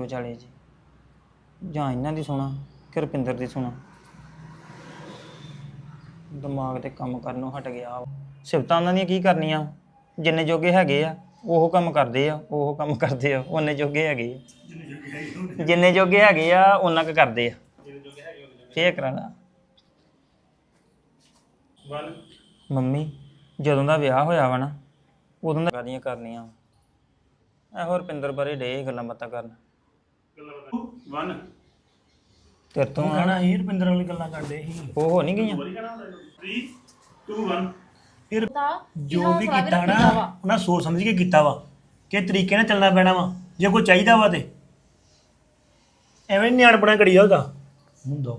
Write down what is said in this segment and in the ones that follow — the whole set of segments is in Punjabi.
ਵਿਚਾਲੇ ਜੀ? ਜਾਂ ਇਹਨਾਂ ਦੀ ਸੁਣਾ ਕਿ ਰੁਪਿੰਦਰ ਦੀ ਸੁਣਾ? ਦਿਮਾਗ ਤੇ ਕੰਮ ਕਰਨੋਂ ਹਟ ਗਿਆ ਸਿਫਤਾਂ ਉਹਨਾਂ ਦੀਆਂ ਕੀ ਕਰਨੀਆਂ? ਜਿੰਨੇ ਜੋਗੇ ਹੈਗੇ ਆ, ਉਹ ਕੰਮ ਕਰਦੇ ਆ, ਉਹ ਕੰਮ ਕਰਦੇ ਆ, ਉਹਨੇ ਜੋਗੇ ਹੈਗੇ ਆ। ਜਿੰਨੇ ਜੋਗੇ ਹੈਗੇ ਆ, ਉਹਨਾਂ ਕੁ ਕਰਦੇ ਆ। ਫੇਰ ਕਰਾਣਾ। ਮੰਮੀ, ਜਦੋਂ ਦਾ ਵਿਆਹ ਹੋਇਆ ਵਾ ਨਾ, ਉਦੋਂ ਦਾ ਗਾਲੀਆਂ ਕਰਨੀਆਂ ਇਹੋ ਰੁਪਿੰਦਰ ਬਾਰੇ ਡੇ ਗੱਲਾਂ ਬਾਤਾਂ ਕਰਨ। ਤੇਰੇ ਤੋਂ ਆ, ਕਹਣਾ ਇਹ ਰੁਪਿੰਦਰ ਵਾਲੀ ਗੱਲਾਂ ਕਰਦੇ ਸੀ। ਉਹ ਹੋ ਨਹੀਂ ਗਈਆਂ? ਫਿਰ ਜੋ ਵੀ ਕੀਤਾ ਨਾ ਉਹਨਾਂ ਸੋਚ ਸਮਝ ਕੇ ਕੀਤਾ ਵਾ ਕਿ ਤਰੀਕੇ ਨਾਲ ਚੱਲਣਾ ਪੈਣਾ ਵਾ ਜੇ ਕੋਈ ਚਾਹੀਦਾ ਵਾ ਤੇ। ਐਵੇਂ ਨਿਆਣਪਣਾ ਕਰੀ ਜਾਊਗਾ। ਹੁੰਦਾ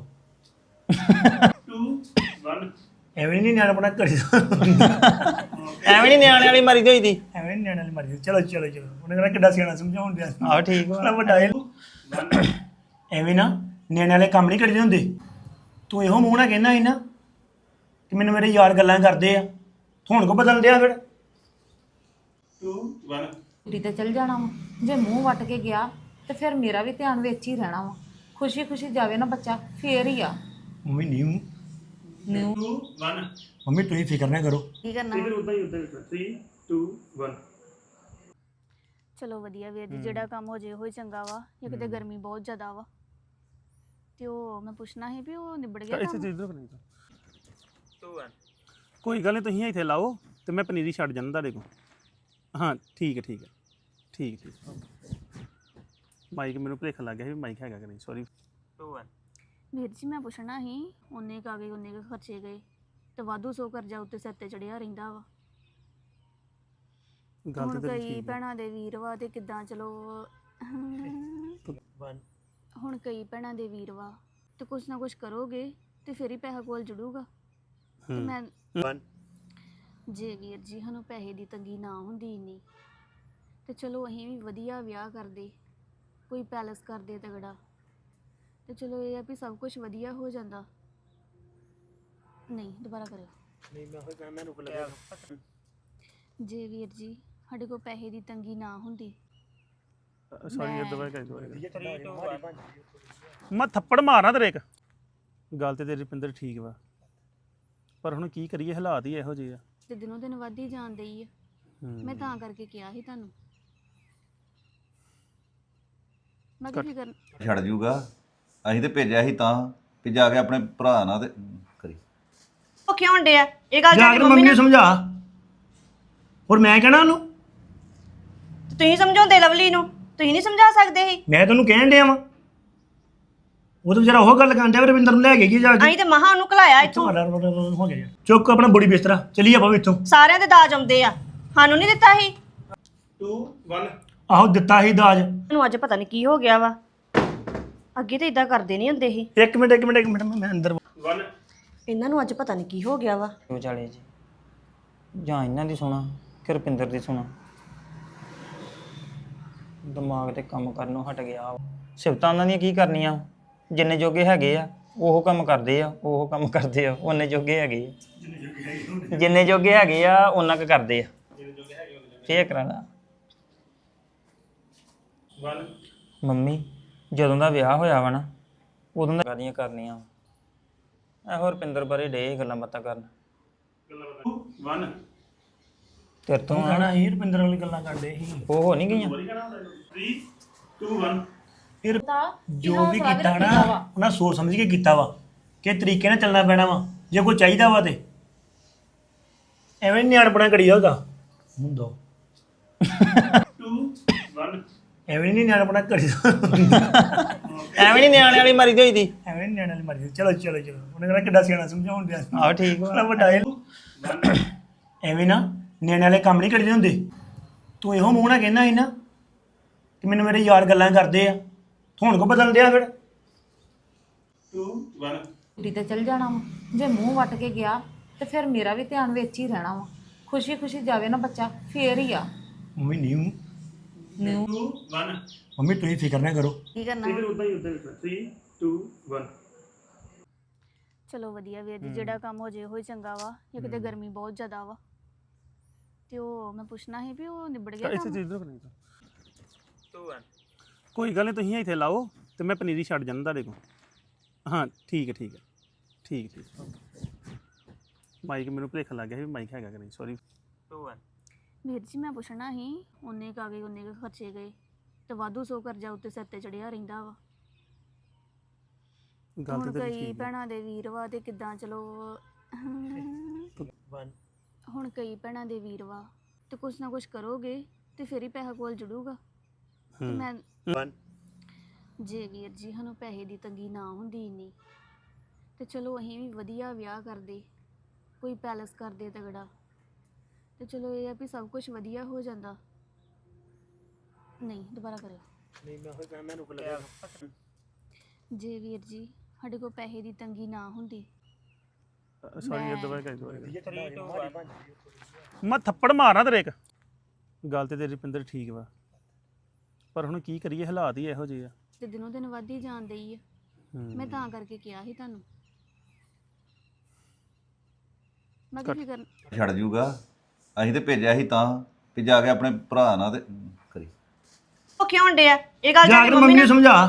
2 1 ਐਵੇਂ ਨਹੀਂ ਨਿਆਣਪਣਾ ਕਰੀ ਐਵੇਂ ਨਹੀਂ ਨਿਆਣੇ ਵਾਲੀ ਮਰੀ ਹੋਈ ਦੀ। ਐਵੇਂ ਨੀ ਨਿਆਣੇ ਵਾਲੀ ਮਰਜ਼ੀ ਚਲੋ ਚਲੋ ਚਲੋ। ਉਹਨੇ ਕਹਿੰਦਾ ਕਿੱਡਾ ਸਿਆਣਾ ਸਮਝਾਉਣ ਦਿਆ ਆਹ ਠੀਕ ਵਾ। ਵੱਡਾ ਇਹ ਐਵੇਂ ਨਾ ਨਿਆਣੇ ਵਾਲੇ ਕੰਮ ਨਹੀਂ ਕਰੀਦੇ ਹੁੰਦੇ। ਤੂੰ ਇਹੋ ਮੂੰਹ ਨਾਲ ਕਹਿਣਾ ਸੀ ਨਾ ਕਿ ਮੈਨੂੰ ਮੇਰੇ ਯਾਰ ਗੱਲਾਂ ਕਰਦੇ ਆ। ਹੁਣ ਕੋ ਬਦਲ ਦਿਆ ਫਿਰ? 2 1 ਡਿਊਟੀ ਤੇ ਚਲ ਜਾਣਾ ਵਾ। ਜੇ ਮੂੰਹ ਵੱਟ ਕੇ ਗਿਆ ਤੇ ਫਿਰ ਮੇਰਾ ਵੀ ਧਿਆਨ ਵਿੱਚ ਹੀ ਰਹਿਣਾ ਵਾ। ਖੁਸ਼ੀ ਖੁਸ਼ੀ ਜਾਵੇ ਨਾ ਬੱਚਾ ਫੇਰ ਹੀ ਆ। ਮੰਮੀ ਨਹੀਂ। ਹੂੰ ਨਿਊ ਮੰਮੀ ਤੁਸੀਂ ਫਿਕਰ ਨਾ ਕਰੋ। ਕੀ ਕਰਨਾ? ਚਲੋ ਵਧੀਆ ਵੀਰ ਜੀ ਜਿਹੜਾ ਕੰਮ ਹੋ ਜੇ ਉਹ ਹੀ ਚੰਗਾ ਵਾ ਜੇ ਕਿਤੇ ਗਰਮੀ ਬਹੁਤ ਜ਼ਿਆਦਾ ਵਾ। ਤੇ ਉਹ ਮੈਂ ਪੁੱਛਣਾ ਸੀ ਵੀ ਉਹ ਨਿਬੜ ਗਿਆ ਕੰਮ? ਇਧਰ ਬਣੀ ਕੋਈ ਗੱਲ ਨਹੀਂ ਤੁਸੀਂ ਇੱਥੇ ਲਾਓ ਤੇ ਮੈਂ ਪਨੀਰੀ ਛੱਡ ਜਾਣਾ ਤੁਹਾਡੇ ਕੋਲ। ਹਾਂ ਠੀਕ ਹੈ ਠੀਕ ਹੈ। ਠੀਕ ਠੀਕ। ਮਾਈਕ ਮੈਨੂੰ ਭੁਲੇਖਾ ਲੱਗ ਗਿਆ ਸੀ ਵੀ ਮਾਈਕ ਹੈਗਾ ਕਿ ਨਹੀਂ? ਸੌਰੀ ਵੀਰ ਜੀ ਮੈਂ ਪੁੱਛਣਾ ਸੀ ਉਹਨੇ ਕਾਗੇ ਉਹਨੇ ਕੁ ਖਰਚੇ ਗਏ ਤੇ ਵਾਧੂ ਸੋ ਕਰਜ਼ਾ ਉੱਤੇ ਸਿਰ ਤੇ ਚੜਿਆ ਰਹਿੰਦਾ ਵਾ। ਗੱਲ ਹੁਣ ਤੇ ਤੇਰੀ ਕਈ ਠੀਕ ਹੈ। ਭੈਣਾਂ ਦੇ ਵੀਰ ਵਾ ਤੇ ਕਿਦਾਂ ਚਲੋ। ਹੁਣ ਕਈ ਭੈਣਾਂ ਦੇ ਵੀਰ ਵਾ ਤੇ ਕੁਛ ਨਾ ਕੁਛ ਕਰੋਗੇ ਤੇ ਫਿਰ ਹੀ ਪੈਸਾ ਕੋਲ ਜੁੜੂਗਾ। ਤੇ। ਮੈਂ 1 ਜੇ ਵੀਰ ਜੀ ਸਾਨੂੰ ਪੈਸੇ ਦੀ ਤੰਗੀ ਨਾ ਹੁੰਦੀ ਇੰਨੀ ਤੇ ਚਲੋ ਅਸੀਂ ਵੀ ਵਧੀਆ ਵਿਆਹ ਕਰਦੇ ਕੋਈ ਪੈਲਸ ਕਰਦੇ ਤਗੜਾ ਤੇ ਚਲੋ ਇਹ ਆ ਵੀ ਸਭ ਕੁਝ ਵਧੀਆ ਹੋ ਜਾਂਦਾ। ਨਹੀਂ ਦੁਬਾਰਾ ਕਰਿਓ। ਨਹੀਂ ਮੈਂ ਹੋਈ ਮੈਂ ਰੁਕ ਲਿਆ ਜੇ ਵੀਰ ਜੀ ਸਾਡੇ ਕੋਲ ਪੈਸੇ ਦੀ ਤੰਗੀ ਨਾ ਹੁੰਦੀ। ਸੌਰੀ ਇਹ ਦੁਬਾਰਾ ਕਰ ਮੈਂ ਥੱਪੜ ਮਾਰਨਾ ਤੇਰੇ ਇੱਕ। ਗੱਲ ਤੇ ਤੇਰੀ ਰੁਪਿੰਦਰ ਠੀਕ ਵਾ। ਪਰ ਹੁਣ ਕੀ ਕਰੀਏ ਹਾਲਾਤ ਹੀ ਇਹੋ ਜਿਹੇ ਆ। ਤੇ ਦਿਨੋਂ ਦਿਨ ਵੱਧਦੀ ਜਾਣ ਡਈ ਆ। ਹੂੰ। ਮੈਂ ਤਾਂ ਕਰਕੇ ਕਿਹਾ ਸੀ ਤੁਹਾਨੂੰ। ਮੈਂ ਕੀ ਫਿਕਰ ਛੱਡ ਜੂਗਾ। ਅਸੀਂ ਤੇ ਭੇਜਿਆ ਸੀ ਤਾਂ। ਵੀ ਜਾ ਕੇ ਆਪਣੇ ਭਰਾ ਨਾਲ ਤੇ ਕਰੀ। ਉਹ ਕਿਉਂ ਡਿਆ? ਇਹ ਗੱਲ ਜਾ ਕੇ ਮੰਮੀ ਨੂੰ ਸਮਝਾ। ਹੋਰ ਮੈਂ ਕਹਿਣਾ ਉਹਨੂੰ? ਤੁਸੀਂ ਸਮਝਾਉਂਦੇ ਲਵਲੀ ਨੂੰ? ਤੁਸੀਂ ਨਹੀਂ ਸਮਝਾ ਸਕਦੇ ਸੀ ਮੈਂ ਤੈਨੂੰ ਕਹਿਣ ਡਿਆ ਵਾਂ। ਉਹ ਤਾਂ ਵਿਚਾਰਾ ਉਹ ਗੱਲ ਕਰਨ ਡਿਆ ਵੀ ਰਵਿੰਦਰ ਨੂੰ ਲੈ ਕੇ ਕੀ ਜਾ ਕੇ। ਅਸੀਂ ਤੇ ਮਹਾ ਉਹਨੂੰ ਘਲਾਇਆ ਇੱਥੋਂ ਤੁਹਾਡਾ ਹੋ ਗਿਆ ਯਾਰ। ਚੁੱਕ ਆਪਣਾ ਬੋਡੀ ਬਿਸਤਰਾ ਚਲੀਏ ਆਪਾਂ ਵੀ ਇੱਥੋਂ। ਸਾਰਿਆਂ ਦੇ ਦਾਜ ਆਉਂਦੇ ਆ। ਸਾਨੂੰ ਨਹੀਂ ਦਿੱਤਾ ਸੀ। ਆਹੋ ਦਿੱਤਾ ਸੀ ਦਾਜ। ਨੂੰ ਅੱਜ ਪਤਾ ਨਹੀਂ ਕੀ ਹੋ ਗਿਆ ਵਾ। ਅੱਗੇ ਤੇ ਇਦਾਂ ਕਰਦੇ ਨਹੀਂ ਹੁੰਦੇ ਸੀ। ਇੱਕ ਮਿੰਟ ਇੱਕ ਮਿੰਟ ਇੱਕ ਮਿੰਟ ਮੈਂ ਅੰਦਰ ਇਹਨਾਂ ਨੂੰ ਅੱਜ ਪਤਾ ਨਹੀਂ ਕੀ ਹੋ ਗਿਆ ਵਾ। ਵਿਚਾਲੇ ਜੀ। ਜਾਂ ਇਹਨਾਂ ਦੀ ਸੁਣਾ ਕਿ ਰੁਪਿੰਦਰ ਦੀ ਸੁਣਾ। ਦਿਮਾਗ ਤੇ ਕੰਮ ਕਰਨੋਂ ਹਟ ਗਿਆ ਵਾ। ਸਿਫਤਾਂ ਉਹਨਾਂ ਦੀਆਂ ਕੀ ਕਰਨੀਆਂ? ਜਿੰਨੇ ਜੋਗੇ ਹੈਗੇ ਆ, ਉਹ ਕੰਮ ਕਰਦੇ ਆ, ਉਹ ਕੰਮ ਕਰਦੇ ਆ, ਉਹਨੇ ਜੋਗੇ ਹੈਗੇ ਆ। ਜਿੰਨੇ ਜੋਗੇ ਹੈਗੇ ਆ, ਉਹਨਾਂ ਕੁ ਕਰਦੇ ਆ। ਫੇਰ ਕਰਾਣਾ ਮੰਮੀ, ਜਦੋਂ ਦਾ ਵਿਆਹ ਹੋਇਆ ਵਾ ਨਾ, ਉਦੋਂ ਦਾ ਗਾਲੀਆਂ ਕਰਨੀਆਂ ਇਹੋ ਰੁਪਿੰਦਰ ਬਾਰੇ ਡੇ ਗੱਲਾਂ ਬਾਤਾਂ ਕਰਨ। ਤੇਰੇ ਤੋਂ ਕਹਣਾ ਇਹ ਰੁਪਿੰਦਰ ਵਾਲੀ ਗੱਲਾਂ ਕਰਦੇ ਸੀ। ਉਹ ਹੋ ਨਹੀਂ ਗਈਆਂ? ਫਿਰ ਜੋ ਵੀ ਕੀਤਾ ਨਾ ਉਹਨਾਂ ਸੋਚ ਸਮਝ ਕੇ ਕੀਤਾ ਵਾ ਕਿ ਤਰੀਕੇ ਨਾਲ ਚੱਲਣਾ ਪੈਣਾ ਵਾ ਜੇ ਕੋਈ ਚਾਹੀਦਾ ਵਾ ਤੇ। ਐਵੇਂ ਨੀ ਨਿਆਣਪਣਾ ਕਰੀ ਜਾਊਗਾ। ਹੁੰਦਾ 2 1 ਐਵੇਂ ਨਹੀਂ ਨਿਆਣਪਣਾ ਕਰੀ ਐਵੇਂ ਨਹੀਂ ਨਿਆਣੇ ਵਾਲੀ ਮਰੀ ਹੋਈ ਦੀ। ਐਵੇਂ ਨੀ ਨਿਆਣੇ ਵਾਲੀ ਮਰਜ਼ੀ ਚਲੋ ਚਲੋ ਚਲੋ। ਉਹਨੇ ਕਹਿੰਦਾ ਕਿੱਡਾ ਸਿਆਣਾ ਸਮਝਾਉਣ ਦਿਆ ਆਹ ਠੀਕ ਵਾ। ਵੱਡਾ ਐਵੇਂ ਨਾ ਨਿਆਣੇ ਵਾਲੇ ਕੰਮ ਨਹੀਂ ਕਰੀਦੇ ਹੁੰਦੇ। ਤੂੰ ਇਹੋ ਮੂੰਹ ਨਾਲ ਕਹਿਣਾ ਸੀ ਨਾ ਕਿ ਮੈਨੂੰ ਮੇਰੇ ਯਾਰ ਗੱਲਾਂ ਕਰਦੇ ਆ। ਹੁਣ ਕੋ ਬਦਲ ਦਿਆ ਫਿਰ। 2 1 ਡਿਊਟੀ ਤੇ ਚਲ ਜਾਣਾ ਵਾ। ਜੇ ਮੂੰਹ ਵੱਟ ਕੇ ਗਿਆ ਤੇ ਫਿਰ ਮੇਰਾ ਵੀ ਧਿਆਨ ਵਿੱਚ ਹੀ ਰਹਿਣਾ ਵਾ। ਖੁਸ਼ੀ ਖੁਸ਼ੀ ਜਾਵੇ ਨਾ ਬੱਚਾ ਫੇਰ ਹੀ ਆ। ਮੰਮੀ ਨਹੀਂ। ਹੂੰ ਨਿਊ ਮੰਮੀ ਤੁਸੀਂ ਫਿਕਰ ਨਾ ਕਰੋ। ਕੀ ਕਰਨਾ ਚਲੋ ਵਧੀਆ ਵੀਰ ਜੀ ਜਿਹੜਾ ਕੰਮ ਹੋ ਜੇ ਉਹ ਹੀ ਚੰਗਾ ਵਾ। ਜੇ ਕਿਤੇ ਗਰਮੀ ਬਹੁਤ ਜ਼ਿਆਦਾ ਵਾ। ਤੇ ਉਹ ਮੈਂ ਪੁੱਛਣਾ ਸੀ ਵੀ ਉਹ ਨਿਬੜ ਗਿਆ ਕੰਮ? ਇੱਥੇ ਇਧਰ ਬਣੀ ਕੋਈ ਗੱਲ ਨਹੀਂ ਤੁਸੀਂ ਇੱਥੇ ਲਾਓ ਤੇ ਮੈਂ ਪਨੀਰੀ ਛੱਡ ਜਾਣਾ ਤੁਹਾਡੇ ਕੋਲ। ਹਾਂ ਠੀਕ ਹੈ ਠੀਕ ਹੈ। ਠੀਕ ਠੀਕ। ਮਾਈਕ ਮੈਨੂੰ ਭੁਲੇਖ ਲੱਗ ਗਿਆ ਸੀ ਵੀ ਮਾਈਕ ਹੈਗਾ ਕਿ ਨਹੀਂ ਸੌਰੀ 2 1 ਵੀਰ ਜੀ ਮੈਂ ਪੁੱਛਣਾ ਸੀ ਉਹਨੇ ਕਾਗੇ ਉਹਨੇ ਕੁ ਖਰਚੇ ਗਏ ਤੇ ਵਾਧੂ ਸੋ ਕਰਜ਼ਾ ਉੱਤੇ ਸਿਰ ਤੇ ਚੜਿਆ ਰਹਿੰਦਾ ਵਾ। ਗੱਲ ਹੁਣ ਤੇ ਤੇਰੀ ਕਈ ਠੀਕ ਹੈ। ਭੈਣਾਂ ਦੇ ਵੀਰ ਵਾ ਤੇ ਕਿਦਾਂ ਚਲੋ। ਹੁਣ ਕਈ ਭੈਣਾਂ ਦੇ ਵੀਰ ਵਾ ਤੇ ਕੁਛ ਨਾ ਕੁਛ ਕਰੋਗੇ ਤੇ ਫਿਰ ਹੀ ਪੈਸਾ ਕੋਲ ਜੁੜੂਗਾ ਤੇ। ਮੈਂ One. ਜੇ ਵੀਰ ਜੀ ਸਾਨੂੰ ਪੈਸੇ ਦੀ ਤੰਗੀ ਨਾ ਹੁੰਦੀ ਇੰਨੀ ਤੇ ਚਲੋ ਅਸੀਂ ਵੀ ਵਧੀਆ ਵਿਆਹ ਕਰਦੇ ਕੋਈ ਪੈਲਸ ਕਰਦੇ ਤਗੜਾ ਤੇ ਚਲੋ ਇਹ ਆ ਵੀ ਸਭ ਕੁਝ ਵਧੀਆ ਹੋ ਜਾਂਦਾ ਨਹੀਂ ਦੁਬਾਰਾ ਕਰਿਓ ਨਹੀਂ ਮੈਂ ਹੋਈ ਮੈਂ ਰੁਕ ਲਿਆ ਜੇ ਵੀਰ ਜੀ ਸਾਡੇ ਕੋਲ ਪੈਸੇ ਦੀ ਤੰਗੀ ਨਾ ਹੁੰਦੀ ਸੌਰੀ ਮੈਂ- ਦੁਬਾਰਾ ਕਰ ਮੈਂ ਥੱਪੜ ਮਾਰਾਂ ਤੇਰੇ ਇੱਕ। ਗੱਲ ਤੇ ਤੇਰੀ ਰੁਪਿੰਦਰ ਠੀਕ ਵਾ। ਪਰ ਹੁਣ ਕੀ ਕਰੀਏ ਹਾਲਾਤ ਹੀ ਇਹੋ ਜਿਹੇ ਆ। ਤੇ ਦਿਨੋਂ ਦਿਨ ਵੱਧਦੀ ਜਾਣ ਡਈ ਆ। ਮੈਂ ਤਾਂ ਕਰਕੇ ਕਿਹਾ ਸੀ ਤੁਹਾਨੂੰ। ਮੈਂ ਕੀ ਫਿਕਰ ਛੱਡ ਜੂਗਾ। ਅਸੀਂ ਤੇ ਭੇਜਿਆ ਸੀ ਤਾਂ। ਵੀ ਜਾ ਕੇ ਆਪਣੇ ਭਰਾ ਨਾਲ ਤੇ ਕਰੀ। ਉਹ ਕਿਉਂ ਡਿਆ? ਇਹ ਗੱਲ ਜਾ ਜਾ ਕੇ ਮੰਮੀ ਨੂੰ ਸਮਝਾ।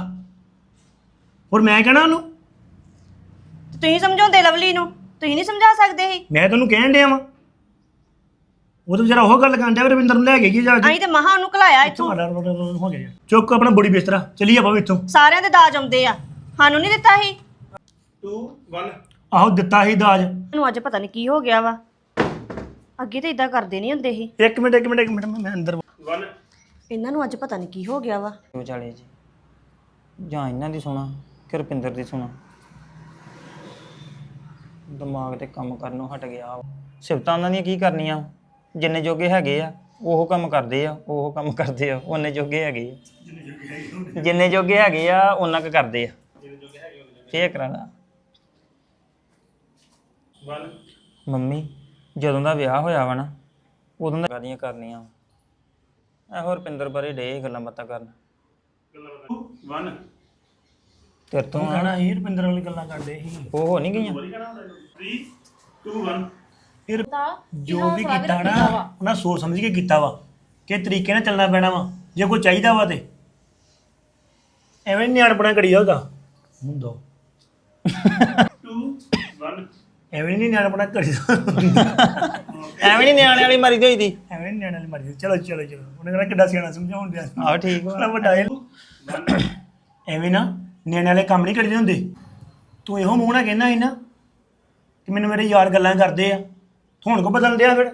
ਹੋਰ ਮੈਂ ਕਹਿਣਾ ਉਹਨੂੰ? ਤੁਸੀਂ ਸਮਝਾਉਂਦੇ ਲਵਲੀ ਨੂੰ? ਤੁਸੀਂ ਨਹੀਂ ਸਮਝਾ ਸਕਦੇ ਸੀ ਮੈਂ ਤੈਨੂੰ ਕਹਿਣ ਡਿਆ ਵਾਂ। ਉਹ ਤਾਂ ਵਿਚਾਰਾ ਉਹ ਗੱਲ ਕਰਨ ਡਿਆ ਰਵਿੰਦਰ ਨੂੰ ਲੈ ਕੇ ਗਈ ਜਾ ਕੇ। ਅਸੀਂ ਤੇ ਮਹਾ ਉਹਨੂੰ ਘਲਾਇਆ ਇੱਥੋਂ। ਤੁਹਾਡਾ ਹੋ ਗਿਆ ਚੁੱਕ ਆਪਣਾ ਬੋੜੀ ਬਿਸਤਰਾ ਚੱਲੀਏ ਆਪਾਂ ਵੀ ਇੱਥੋਂ। ਸਾਰਿਆਂ ਦੇ ਦਾਜ ਆਉਂਦੇ ਆ। ਸਾਨੂੰ ਨਹੀਂ ਦਿੱਤਾ ਸੀ। 2 1 ਆਹੋ ਦਿੱਤਾ ਸੀ ਦਾਜ। ਨੂੰ ਅੱਜ ਪਤਾ ਨਹੀਂ ਕੀ ਹੋ ਗਿਆ ਵਾ। ਅੱਗੇ ਤੇ ਇਦਾਂ ਕਰਦੇ ਨਹੀਂ ਹੁੰਦੇ ਸੀ। ਇੱਕ ਮਿੰਟ ਇੱਕ ਮਿੰਟ ਇੱਕ ਮਿੰਟ ਮੈਂ ਅੰਦਰ 1 ਇਹਨਾਂ ਨੂੰ ਅੱਜ ਪਤਾ ਨਹੀਂ ਕੀ ਹੋ ਗਿਆ ਵਾ। ਵਿਚਾਲੇ ਜੀ। ਜਾਂ ਇਹਨਾਂ ਦੀ ਸੁਣਾ ਕਿ ਰੁਪਿੰਦਰ ਦੀ ਸੁਣਾ। ਦਿਮਾਗ ਤੇ ਕੰਮ ਕਰਨੋਂ ਹਟ ਗਿਆ ਵਾ। ਸਿਫਤਾਂ ਉਹਨਾਂ ਦੀਆਂ ਕੀ ਕਰਨੀਆਂ? ਜਿੰਨੇ ਜੋਗੇ ਹੈਗੇ ਆ, ਉਹ ਕੰਮ ਕਰਦੇ ਆ, ਉਹ ਕੰਮ ਕਰਦੇ ਆ, ਉਹਨੇ ਜੋਗੇ ਹੈਗੇ ਆ। ਜਿੰਨੇ ਜੋਗੇ ਹੈਗੇ ਆ, ਉਹਨਾਂ ਕ ਕਰਦੇ ਆ। ਫੇਰ ਕਰਾਣਾ ਮੰਮੀ, ਜਦੋਂ ਦਾ ਵਿਆਹ ਹੋਇਆ ਵਾ ਨਾ, ਉਦੋਂ ਦਾ ਗਾਲੀਆਂ ਕਰਨੀਆਂ ਹੋਰ ਪਿੰਦਰ ਬਾਰੇ ਡੇ ਗੱਲਾਂ ਬਾਤਾਂ ਕਰਨ। 1 ਤੇਰੇ ਤੋਂ ਆ, ਕਹਿਣਾ ਇਹ ਰੁਪਿੰਦਰ ਵਾਲੀ ਗੱਲਾਂ ਕਰਦੇ ਸੀ। ਉਹ ਹੋ ਨਹੀਂ ਗਈਆਂ। 3 2 1 ਫਿਰ ਜੋ ਵੀ ਕੀਤਾ ਨਾ ਉਹਨਾਂ ਸੋਚ ਸਮਝ ਕੇ ਕੀਤਾ ਵਾ ਕਿ ਤਰੀਕੇ ਨਾਲ ਚੱਲਣਾ ਪੈਣਾ ਵਾ ਜੇ ਕੋਈ ਚਾਹੀਦਾ ਵਾ ਤੇ। ਐਵੇਂ ਨਿਆਣਪਣਾ ਕਰੀ ਜਾਊਗਾ ਹੁੰਦਾ 2 1 ਐਵੇਂ ਨਹੀਂ ਨਿਆਣਪਣਾ ਕਰੀ ਐਵੇਂ ਨਹੀਂ ਨਿਆਣੇ ਵਾਲੀ ਮਰੀ ਹੋਈ ਦੀ। ਐਵੇਂ ਨੀ ਨਿਆਣੇ ਵਾਲੀ ਮਰਜ਼ੀ ਚਲੋ ਚਲੋ ਚਲੋ। ਉਹਨੇ ਕਹਿੰਦਾ ਕਿੱਡਾ ਸਿਆਣਾ ਸਮਝਾਉਣ ਦਿਆ ਆਹ ਠੀਕ ਵਾ। ਵੱਡਾ ਐਵੇਂ ਨਾ ਨਿਆਣੇ ਵਾਲੇ ਕੰਮ ਨਹੀਂ ਕਰੀਦੇ ਹੁੰਦੇ। ਤੂੰ ਇਹੋ ਮੂੰਹ ਨਾਲ ਕਹਿੰਦਾ ਸੀ ਨਾ ਕਿ ਮੈਨੂੰ ਮੇਰੇ ਯਾਰ ਗੱਲਾਂ ਕਰਦੇ ਆ। ਹੁਣ ਕੋ ਬਦਲ ਦਿਆ ਫਿਰ?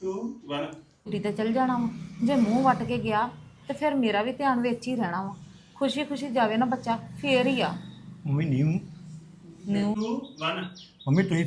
2 1 ਕੁੜੀ ਤੇ ਚਲ ਜਾਣਾ ਵਾ। ਜੇ ਮੂੰਹ ਵੱਟ ਕੇ ਗਿਆ ਤੇ ਫਿਰ ਮੇਰਾ ਵੀ ਧਿਆਨ ਵਿੱਚ ਹੀ ਰਹਿਣਾ ਵਾ। ਖੁਸ਼ੀ ਖੁਸ਼ੀ ਜਾਵੇ ਨਾ ਬੱਚਾ ਫੇਰ ਹੀ ਆ। ਮੰਮੀ ਨਹੀਂ 2 1 ਮੰਮੀ ਤੁਸੀਂ